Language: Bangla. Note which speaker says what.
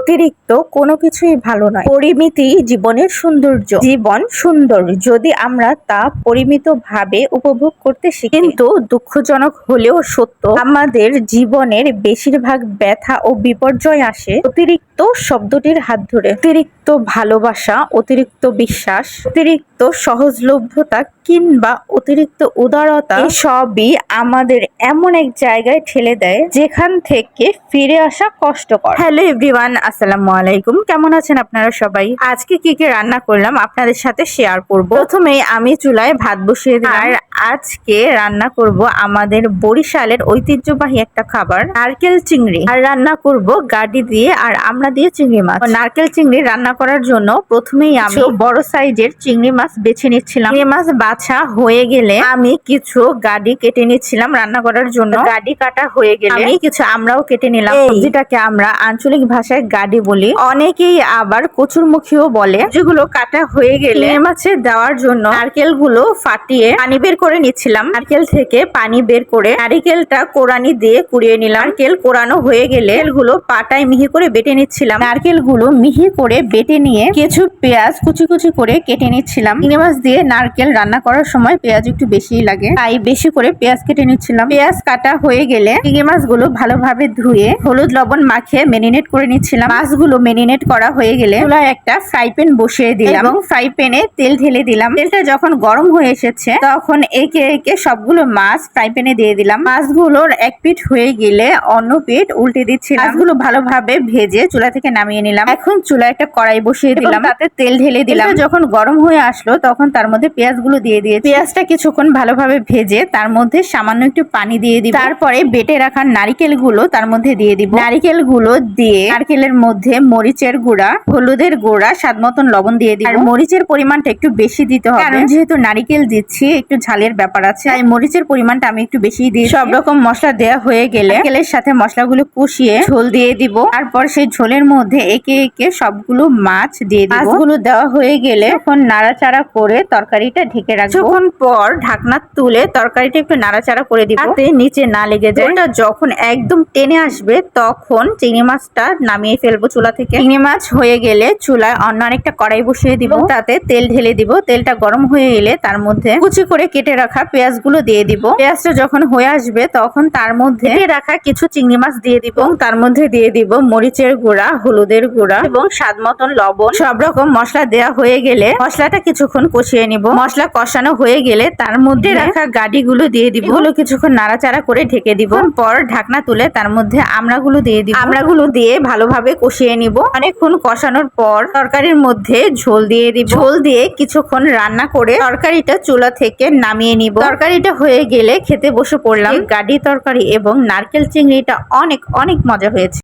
Speaker 1: অতিরিক্ত কোনো কিছুই ভালো নয়। পরিমিতি জীবনের সৌন্দর্য। জীবন সুন্দর। যদি আমরা তা পরিমিত ভাবে উপভোগ করতে শিখি, কিন্তু দুঃখজনক হলেও সত্য, আমাদের জীবনের বেশিরভাগ ব্যথা ও বিপর্যয় আসে অতিরিক্ত শব্দটির হাত ধরে। অতিরিক্ত ভালোবাসা অতিরিক্ত বিশ্বাস অতিরিক্ত সহজলভ্যতা কিংবা অতিরিক্ত উদারতা সবই আমাদের এমন এক জায়গায় ঠেলে দেয় যেখান থেকে ফিরে আসা কষ্টকর। হ্যালো এভরিওয়ান আসসালামু আলাইকুম। কেমন আছেন আপনারা সবাই? আজকে কি কি রান্না করলাম আপনাদের সাথে শেয়ার করব। প্রথমেই আমি চুলায় ভাত বসিয়ে দিলাম। আর আজকে রান্না করব আমাদের বরিশালের ঐতিহ্যবাহী একটা খাবার নারকেল চিংড়ি। আর রান্না করব গাডি দিয়ে আর আমরা দিয়ে চিংড়ি মাছ। নারকেল চিংড়ি রান্না করার জন্য প্রথমেই আমি বড় সাইজের চিংড়ি মাছ বেছে নিচ্ছিলাম। চিংড়ি মাছ বাছা হয়ে গেলে আমি কিছু গাডি কেটে নিচ্ছিলাম রান্না করার জন্য। গাডি কাটা হয়ে গেলে আমি কিছু আমরাও কেটে নিলাম। সবজিটাকে আমরা আঞ্চলিক ভাষায় গাডি বলি। অনেকেই আবার কচুরমুখীও বলে। যেগুলো কাটা হয়ে গেলে মাছে দেওয়ার জন্য নারকেলগুলো ফাটিয়ে পানি বের করে নিচ্ছিলাম। নারকেল থেকে পানি বের করে নারিকেলটা কোরানি দিয়ে কুড়িয়ে নিলাম। নারকেল কোরানো হয়ে গেলে গুলো পাটায় মিহি করে বেটে নিচ্ছিলাম। নারকেলগুলো মিহি করে বেটে নিয়ে কিছু পেঁয়াজ কুচি কুচি করে কেটে নিচ্ছিলাম। চিংড়ি মাছ দিয়ে নারকেল রান্না করার সময় পেঁয়াজ একটু বেশি লাগে। তাই বেশি করে পেঁয়াজ কেটে নিচ্ছিলাম। পেঁয়াজ কাটা হয়ে গেলে চিংড়ি মাছগুলো ভালোভাবে ধুয়ে হলুদ, লবণ মাখিয়ে মেরিনেট করে নিচ্ছিলাম। মাছগুলো মেরিনেট করা হয়ে গেলে চুলায় একটা ফ্রাই প্যান বসিয়ে দিলাম এবং ফ্রাই প্যানে তেল ঢেলে দিলাম। তেলটা যখন গরম হয়ে এসেছে, তখন একে একে সবগুলো মাছ ফ্রাই প্যানে দিয়ে দিলাম। মাছগুলোর এক পিঠ হয়ে গেলে অন্য পিঠ উল্টে দিচ্ছি মাছগুলো ভালোভাবে ভেজে চুলা থেকে নামিয়ে নিলাম। এখন চুলা একটা কড়াই বসিয়ে দিলাম। তাতে তেল ঢেলে দিলাম। যখন গরম হয়ে আসলো তখন তার মধ্যে পেঁয়াজগুলো দিয়ে দিয়ে পেঁয়াজটা কিছুক্ষণ ভালোভাবে ভেজে তার মধ্যে সামান্য একটু পানি দিয়ে দিব। তারপরে বেটে রাখা নারিকেলগুলো তার মধ্যে দিয়ে দিব। নারিকেলগুলো দিয়ে নারকেলের মধ্যে মরিচের গুঁড়া হলুদের গুঁড়া স্বাদ মতন লবণ দিয়ে দিব। আর মরিচের পরিমাণটা একটু বেশি দিতে হবে। কারণ যেহেতু নারিকেল দিচ্ছি একটু ঝালের ব্যাপার আছে। তাই মরিচের পরিমাণটা আমি একটু বেশি দিই সব রকম মশলা দেওয়া হয়ে গেলে নারকেলের সাথে মশলাগুলো কষিয়ে ঝোল দিয়ে দিব। তারপর সেই ঝোলের মধ্যে একে একে সবগুলো মাছ দিয়ে দিব। মাছগুলো দেওয়া হয়ে গেলে এখন নাড়াচাড়া করে তরকারিটা ঢেকে রাখব। কিছুক্ষণ পর ঢাকনা তুলে তরকারিটা একটু নাড়াচাড়া করে দিব। যাতে নিচে না লেগে যায়। ওটা যখন একদম টেনে আসবে তখন চিংড়ি মাছটা নামিয়ে ফেলব চুলা থেকে। চিংড়ি মাছ হয়ে গেলে চুলায় অন্য আরেকটা কড়াই বসিয়ে দিব। তাতে তেল ঢেলে দিব। তেলটা গরম হয়ে এলে তার মধ্যে কুচি করে কেটে রাখা পেঁয়াজগুলো দিয়ে দিব। পেঁয়াজটা যখন হয়ে আসবে তখন তার মধ্যে কেটে রাখা কিছু চিংড়ি মাছ দিয়ে দিব। তার মধ্যে দিয়ে দিব মরিচের গুঁড়া হলুদের গুঁড়া এবং স্বাদ মতন লবণ সব রকম মশলা দেওয়া হয়ে গেলে মশলাটা কিছুক্ষণ কষিয়ে নিব। মশলা কষানো হয়ে গেলে তার মধ্যে রাখা গাড়িগুলো দিয়ে দিব। এগুলো কিছুক্ষণ নাড়াচাড়া করে ঢেকে দিব। পর ঢাকনা তুলে তার মধ্যে আমড়াগুলো দিয়ে দিব। আমড়াগুলো দিয়ে ভালোভাবে কষিয়ে নিব। অনেকক্ষণ কষানোর পর তরকারির মধ্যে ঝোল দিয়ে দিব। ঝোল দিয়ে কিছুক্ষণ রান্না করে তরকারিটা চুলা থেকে নামিয়ে নিব। তরকারিটা হয়ে গেলে খেতে বসে পড়লাম। গাডি তরকারি এবং নারকেল চিংড়িটা অনেক অনেক মজা হয়েছে।